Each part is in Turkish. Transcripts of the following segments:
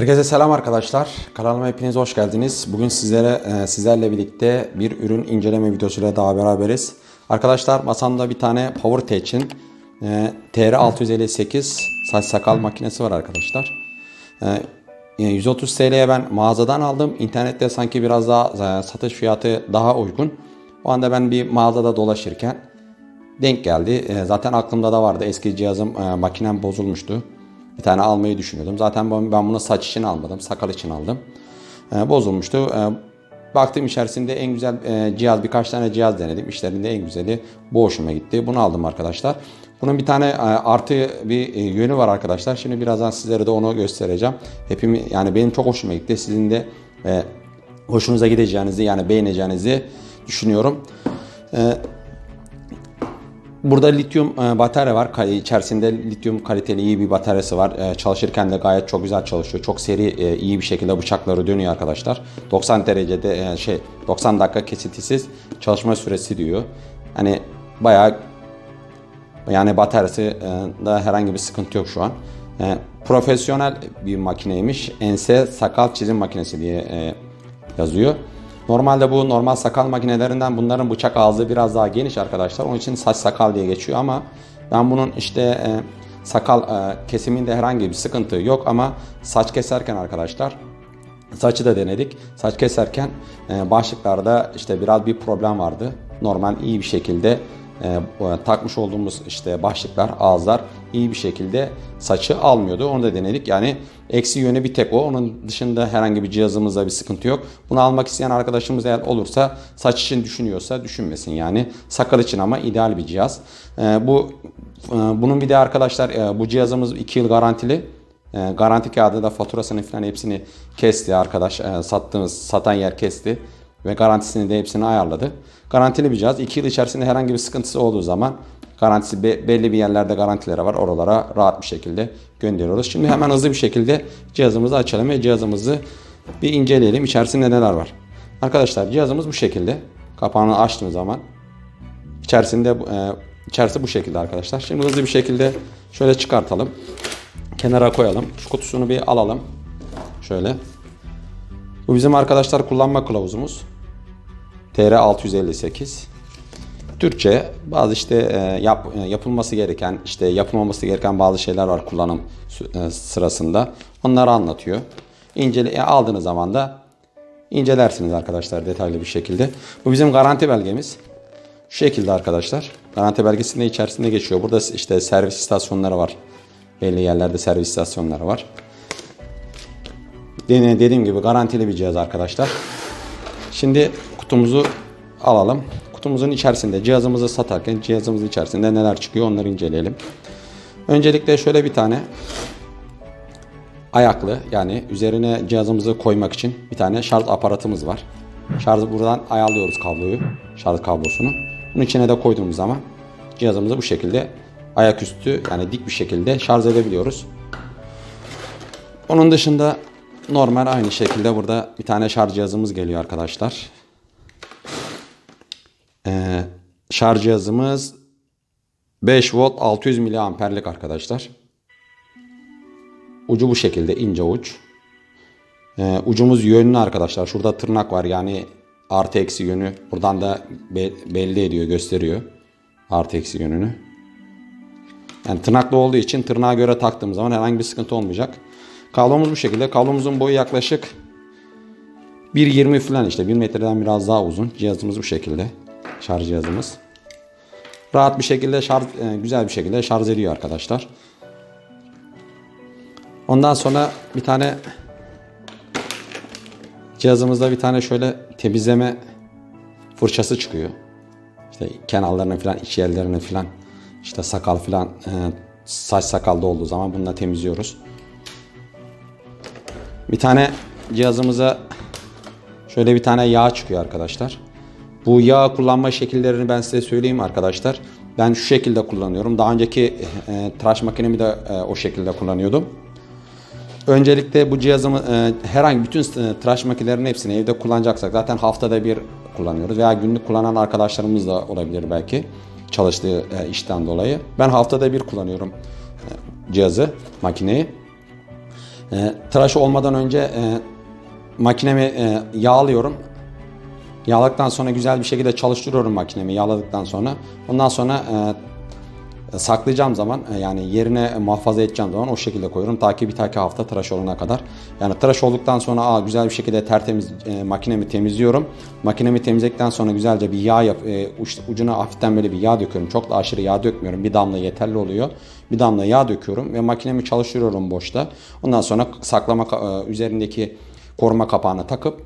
Herkese selam arkadaşlar. Kanalıma hepiniz hoş geldiniz. Bugün sizlere e, sizlerle birlikte bir ürün inceleme videosuyla daha beraberiz. Arkadaşlar masamda bir tane PowerTech'in e, TR658 saç sakal makinesi var arkadaşlar. E, 130 TL'ye ben mağazadan aldım. İnternette sanki biraz daha e, satış fiyatı daha uygun. O anda ben bir mağazada dolaşırken denk geldi. E, zaten aklımda da vardı. Eski cihazım, e, makinem bozulmuştu. Bir tane almayı düşünüyordum. Zaten ben bunu saç için almadım, sakal için aldım. E, bozulmuştu. E, baktım içerisinde en güzel e, cihaz, birkaç tane cihaz denedim. İşlerinde en güzeli bu hoşuma gitti. Bunu aldım arkadaşlar. Bunun bir tane e, artı bir e, yönü var arkadaşlar. Şimdi birazdan sizlere de onu göstereceğim. Hepimi yani benim çok hoşuma gitti. Sizin de hoşunuza gideceğinizi yani beğeneceğinizi düşünüyorum. Burada lityum e, batarya var. İçerisinde lityum kaliteli iyi bir bataryası var. E, çalışırken de gayet çok güzel çalışıyor. Çok seri e, iyi bir şekilde bıçakları dönüyor arkadaşlar. 90 derecede şey 90 dakika kesintisiz çalışma süresi diyor. Hani bayağı yani bataryası da herhangi bir sıkıntı yok şu an. Profesyonel bir makineymiş. Ense sakal çizim makinesi diye yazıyor. Normalde bu normal sakal makinelerinden bunların bıçak ağzı biraz daha geniş arkadaşlar. Onun için saç sakal diye geçiyor ama ben bunun işte e, sakal e, kesiminde herhangi bir sıkıntı yok ama saç keserken arkadaşlar Saçı da denedik. Saç keserken e, başlıklarda işte biraz bir problem vardı. Normal iyi bir şekilde e, takmış olduğumuz işte başlıklar, ağızlar iyi bir şekilde saçı almıyordu. Onu da denedik. Yani eksi yönü bir tek o. Onun dışında herhangi bir cihazımızda bir sıkıntı yok. Bunu almak isteyen arkadaşımız eğer olursa saç için düşünüyorsa düşünmesin yani. Sakal için ama ideal bir cihaz. E, bu e, bunun bir de arkadaşlar e, bu cihazımız 2 yıl garantili. E, garanti kağıdı da faturasını falan hepsini kesti arkadaş. E, sattığımız satan yer kesti ve garantisini de hepsini ayarladı. Garantili bir cihaz. 2 yıl içerisinde herhangi bir sıkıntısı olduğu zaman garantisi be- belli bir yerlerde garantileri var. Oralara rahat bir şekilde gönderiyoruz. Şimdi hemen hızlı bir şekilde cihazımızı açalım ve cihazımızı bir inceleyelim. İçerisinde neler var? Arkadaşlar cihazımız bu şekilde. Kapağını açtığım zaman içerisinde e, içerisi bu şekilde arkadaşlar. Şimdi hızlı bir şekilde şöyle çıkartalım kenara koyalım. Şu kutusunu bir alalım. Şöyle. Bu bizim arkadaşlar kullanma kılavuzumuz. TR 658. Türkçe bazı işte e, yap, e, yapılması gereken işte yapılmaması gereken bazı şeyler var kullanım e, sırasında. Onları anlatıyor. İncele aldığınız zaman da incelersiniz arkadaşlar detaylı bir şekilde. Bu bizim garanti belgemiz. Şu şekilde arkadaşlar. Garanti belgesinde içerisinde geçiyor. Burada işte servis istasyonları var. Belli yerlerde servis istasyonları var. Dediğim gibi garantili bir cihaz arkadaşlar. Şimdi kutumuzu alalım. Kutumuzun içerisinde cihazımızı satarken cihazımızın içerisinde neler çıkıyor onları inceleyelim. Öncelikle şöyle bir tane ayaklı yani üzerine cihazımızı koymak için bir tane şarj aparatımız var. Şarj buradan ayarlıyoruz kabloyu, şarj kablosunu. Bunun içine de koyduğumuz zaman cihazımızı bu şekilde ayaküstü yani dik bir şekilde şarj edebiliyoruz. Onun dışında normal aynı şekilde burada bir tane şarj cihazımız geliyor arkadaşlar. Ee, şarj cihazımız 5 volt 600 miliamperlik arkadaşlar. Ucu bu şekilde ince uç. Ee, ucumuz yönlü arkadaşlar. Şurada tırnak var yani artı eksi yönü. Buradan da be- belli ediyor gösteriyor. Artı eksi yönünü. Yani tırnaklı olduğu için tırnağa göre taktığım zaman herhangi bir sıkıntı olmayacak. Kablomuz bu şekilde. Kablomuzun boyu yaklaşık 1.20 falan işte 1 metreden biraz daha uzun. Cihazımız bu şekilde. Şarj cihazımız. Rahat bir şekilde şarj e, güzel bir şekilde şarj ediyor arkadaşlar. Ondan sonra bir tane cihazımızda bir tane şöyle temizleme fırçası çıkıyor. İşte kenarlarını falan, iç yerlerini falan, işte sakal falan, e, saç sakalda olduğu zaman bununla temizliyoruz. Bir tane cihazımıza şöyle bir tane yağ çıkıyor arkadaşlar. Bu yağ kullanma şekillerini ben size söyleyeyim arkadaşlar. Ben şu şekilde kullanıyorum. Daha önceki e, tıraş makinemi de e, o şekilde kullanıyordum. Öncelikle bu cihazımı e, herhangi bütün e, tıraş makinelerinin hepsini evde kullanacaksak zaten haftada bir kullanıyoruz veya günlük kullanan arkadaşlarımız da olabilir belki çalıştığı e, işten dolayı. Ben haftada bir kullanıyorum e, cihazı, makineyi. E, tıraş olmadan önce e, makinemi e, yağlıyorum. Yağladıktan sonra güzel bir şekilde çalıştırıyorum makinemi yağladıktan sonra. Ondan sonra e, saklayacağım zaman e, yani yerine muhafaza edeceğim zaman o şekilde koyuyorum. Ta ki bir taki hafta tıraş olana kadar. Yani tıraş olduktan sonra aa, güzel bir şekilde tertemiz e, makinemi temizliyorum. Makinemi temizledikten sonra güzelce bir yağ yap, e, ucuna hafiften böyle bir yağ döküyorum. Çok da aşırı yağ dökmüyorum. Bir damla yeterli oluyor. Bir damla yağ döküyorum ve makinemi çalıştırıyorum boşta. Ondan sonra saklama e, üzerindeki koruma kapağını takıp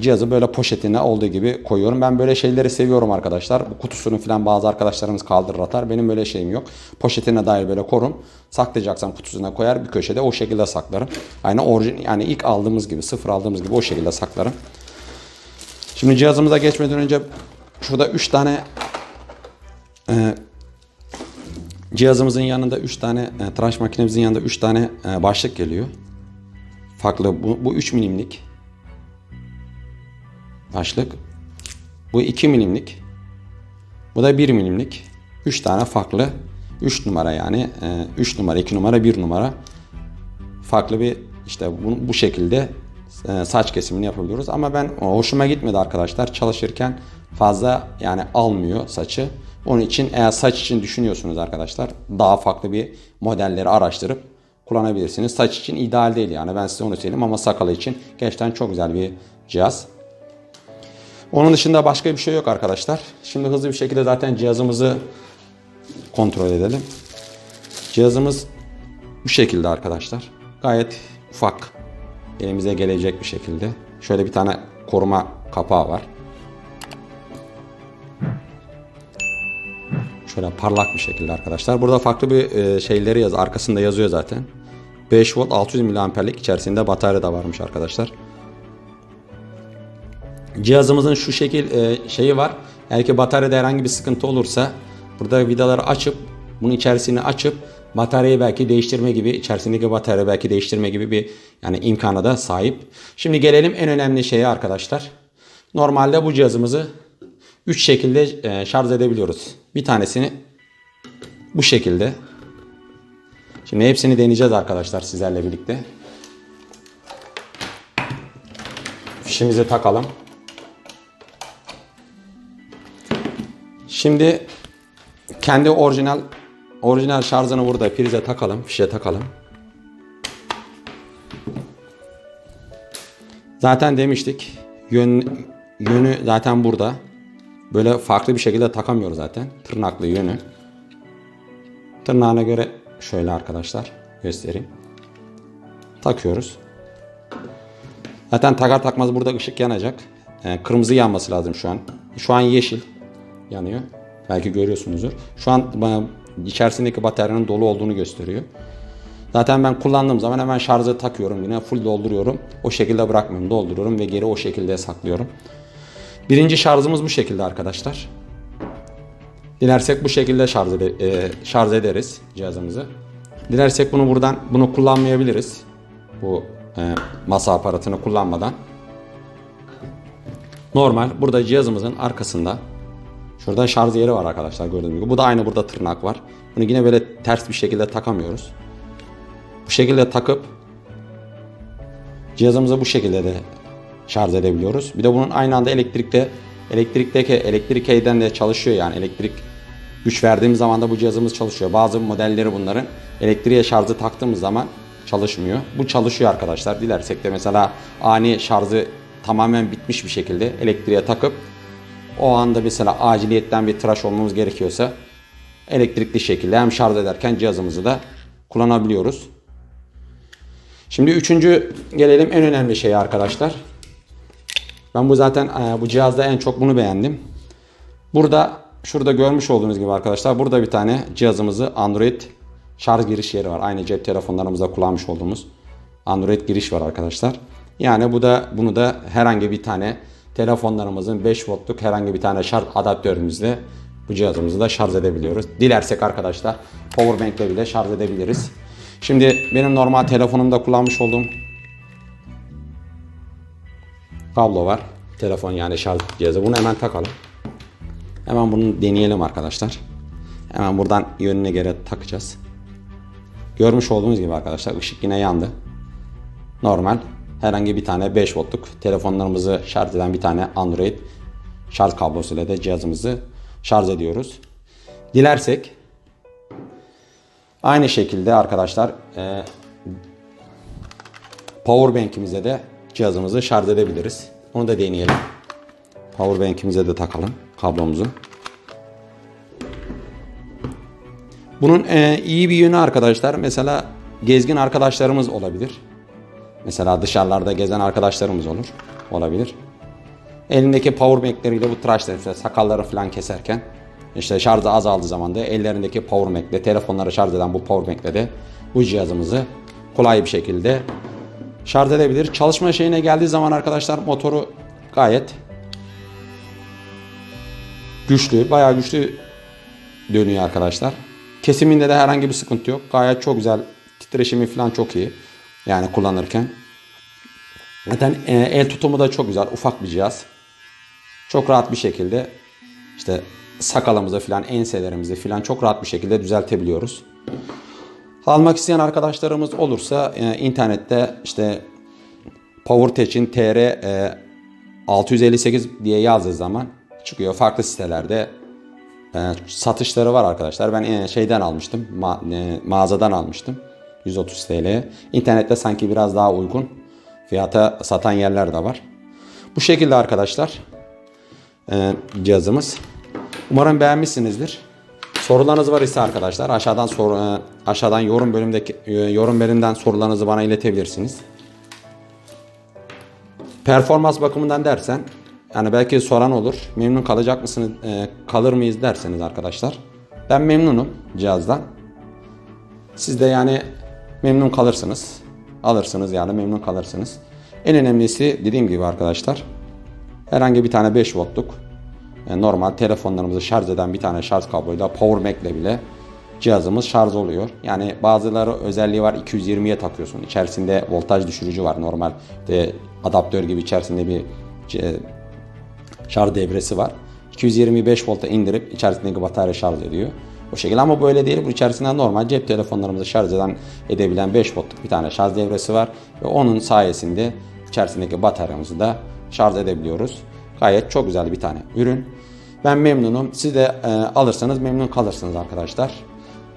cihazı böyle poşetine olduğu gibi koyuyorum. Ben böyle şeyleri seviyorum arkadaşlar. Bu kutusunu falan bazı arkadaşlarımız kaldırır atar. Benim böyle şeyim yok. Poşetine dair böyle korum. Saklayacaksam kutusuna koyar bir köşede o şekilde saklarım. Aynı orijin yani ilk aldığımız gibi sıfır aldığımız gibi o şekilde saklarım. Şimdi cihazımıza geçmeden önce şurada 3 tane e, cihazımızın yanında 3 tane e, tıraş makinemizin yanında 3 tane e, başlık geliyor. Farklı bu, bu 3 milimlik başlık. Bu 2 milimlik. Bu da 1 milimlik. 3 tane farklı 3 numara yani 3 numara 2 numara 1 numara farklı bir işte bu, bu şekilde e, saç kesimini yapabiliyoruz. Ama ben hoşuma gitmedi arkadaşlar. Çalışırken fazla yani almıyor saçı. Onun için eğer saç için düşünüyorsunuz arkadaşlar daha farklı bir modelleri araştırıp kullanabilirsiniz. Saç için ideal değil yani ben size onu söyleyeyim ama sakalı için gerçekten çok güzel bir cihaz. Onun dışında başka bir şey yok arkadaşlar. Şimdi hızlı bir şekilde zaten cihazımızı kontrol edelim. Cihazımız bu şekilde arkadaşlar. Gayet ufak. Elimize gelecek bir şekilde. Şöyle bir tane koruma kapağı var. Şöyle parlak bir şekilde arkadaşlar. Burada farklı bir e, şeyleri yaz. Arkasında yazıyor zaten. 5 volt 600 miliamperlik içerisinde batarya da varmış arkadaşlar. Cihazımızın şu şekil e, şeyi var. Eğer ki bataryada herhangi bir sıkıntı olursa burada vidaları açıp bunun içerisini açıp bataryayı belki değiştirme gibi içerisindeki batarya belki değiştirme gibi bir yani imkana da sahip. Şimdi gelelim en önemli şeye arkadaşlar. Normalde bu cihazımızı 3 şekilde e, şarj edebiliyoruz. Bir tanesini bu şekilde. Şimdi hepsini deneyeceğiz arkadaşlar sizlerle birlikte. Fişimizi takalım. Şimdi kendi orijinal orijinal şarjını burada prize takalım, fişe takalım. Zaten demiştik yön, yönü zaten burada. Böyle farklı bir şekilde takamıyoruz zaten. Tırnaklı yönü. Tırnağına göre şöyle arkadaşlar göstereyim. Takıyoruz. Zaten takar takmaz burada ışık yanacak. Ee, kırmızı yanması lazım şu an. Şu an yeşil yanıyor. Belki görüyorsunuzdur. Şu an bana içerisindeki bataryanın dolu olduğunu gösteriyor. Zaten ben kullandığım zaman hemen şarjı takıyorum yine full dolduruyorum. O şekilde bırakmıyorum dolduruyorum ve geri o şekilde saklıyorum. Birinci şarjımız bu şekilde arkadaşlar. Dilersek bu şekilde şarj, ede- e, şarj ederiz cihazımızı. Dilersek bunu buradan bunu kullanmayabiliriz. Bu e, masa aparatını kullanmadan. Normal burada cihazımızın arkasında şurada şarj yeri var arkadaşlar gördüğünüz gibi. Bu da aynı burada tırnak var. Bunu yine böyle ters bir şekilde takamıyoruz. Bu şekilde takıp cihazımızı bu şekilde de şarj edebiliyoruz. Bir de bunun aynı anda elektrikte elektrikteki elektrik evden de çalışıyor yani elektrik güç verdiğimiz zaman da bu cihazımız çalışıyor. Bazı modelleri bunların elektriğe şarjı taktığımız zaman çalışmıyor. Bu çalışıyor arkadaşlar. Dilersek de mesela ani şarjı tamamen bitmiş bir şekilde elektriğe takıp o anda mesela aciliyetten bir tıraş olmamız gerekiyorsa elektrikli şekilde hem şarj ederken cihazımızı da kullanabiliyoruz. Şimdi üçüncü gelelim en önemli şeye arkadaşlar. Ben bu zaten e, bu cihazda en çok bunu beğendim. Burada şurada görmüş olduğunuz gibi arkadaşlar burada bir tane cihazımızı Android şarj giriş yeri var. Aynı cep telefonlarımızda kullanmış olduğumuz Android giriş var arkadaşlar. Yani bu da bunu da herhangi bir tane telefonlarımızın 5 voltluk herhangi bir tane şarj adaptörümüzle bu cihazımızı da şarj edebiliyoruz. Dilersek arkadaşlar powerbank ile bile şarj edebiliriz. Şimdi benim normal telefonumda kullanmış olduğum kablo var. Telefon yani şarj cihazı. Bunu hemen takalım. Hemen bunu deneyelim arkadaşlar. Hemen buradan yönüne göre takacağız. Görmüş olduğunuz gibi arkadaşlar ışık yine yandı. normal herhangi bir tane 5 voltluk telefonlarımızı şarj eden bir tane Android şarj kablosuyla da cihazımızı şarj ediyoruz. Dilersek aynı şekilde arkadaşlar e, Powerbank'imize de cihazımızı şarj edebiliriz. Onu da deneyelim. Powerbank'imize de takalım kablomuzu. Bunun e, iyi bir yönü arkadaşlar mesela gezgin arkadaşlarımız olabilir. Mesela dışarılarda gezen arkadaşlarımız olur. Olabilir. Elindeki powerbankleriyle bu tıraşlar işte sakalları falan keserken işte şarjı azaldığı zaman da ellerindeki powerbankle telefonları şarj eden bu powerbankle de bu cihazımızı kolay bir şekilde şarj edebilir. Çalışma şeyine geldiği zaman arkadaşlar motoru gayet güçlü, bayağı güçlü dönüyor arkadaşlar. Kesiminde de herhangi bir sıkıntı yok. Gayet çok güzel. Titreşimi falan çok iyi. Yani kullanırken. Zaten e, el tutumu da çok güzel. Ufak bir cihaz. Çok rahat bir şekilde işte sakalımızı falan enselerimizi falan çok rahat bir şekilde düzeltebiliyoruz. Almak isteyen arkadaşlarımız olursa e, internette işte PowerTech'in TR e, 658 diye yazdığı zaman çıkıyor. Farklı sitelerde e, satışları var arkadaşlar. Ben e, şeyden almıştım. Ma- e, mağazadan almıştım. 130 TL. İnternette sanki biraz daha uygun fiyata satan yerler de var. Bu şekilde arkadaşlar e, cihazımız. Umarım beğenmişsinizdir. Sorularınız var ise arkadaşlar aşağıdan soru e, aşağıdan yorum bölümdeki e, yorum bölümünden sorularınızı bana iletebilirsiniz. Performans bakımından dersen yani belki soran olur. Memnun kalacak mısınız? kalır mıyız derseniz arkadaşlar. Ben memnunum cihazdan. Siz de yani memnun kalırsınız. Alırsınız yani memnun kalırsınız. En önemlisi dediğim gibi arkadaşlar herhangi bir tane 5 voltluk e, normal telefonlarımızı şarj eden bir tane şarj kabloyla power bank ile bile cihazımız şarj oluyor. Yani bazıları özelliği var 220'ye takıyorsun. İçerisinde voltaj düşürücü var. Normal de adaptör gibi içerisinde bir e, şarj devresi var. 225 volta indirip içerisindeki batarya şarj ediyor. O şekilde ama böyle değil. Bu içerisinde normal cep telefonlarımızı şarj eden edebilen 5 voltluk bir tane şarj devresi var. Ve onun sayesinde içerisindeki bataryamızı da şarj edebiliyoruz. Gayet çok güzel bir tane ürün. Ben memnunum. Siz de e, alırsanız memnun kalırsınız arkadaşlar.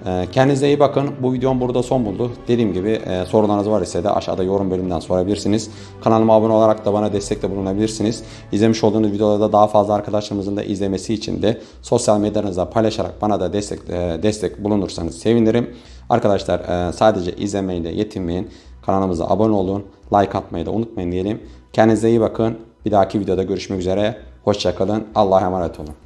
E, kendinize iyi bakın. Bu videom burada son buldu. Dediğim gibi e, sorularınız var ise de aşağıda yorum bölümünden sorabilirsiniz. Kanalıma abone olarak da bana destekte bulunabilirsiniz. İzlemiş olduğunuz videolarda daha fazla arkadaşlarımızın da izlemesi için de sosyal medyanızda paylaşarak bana da destek e, destek bulunursanız sevinirim. Arkadaşlar e, sadece izlemeyle yetinmeyin. Kanalımıza abone olun. Like atmayı da unutmayın diyelim. Kendinize iyi bakın. Bir dahaki videoda görüşmek üzere. Hoşçakalın. Allah'a emanet olun.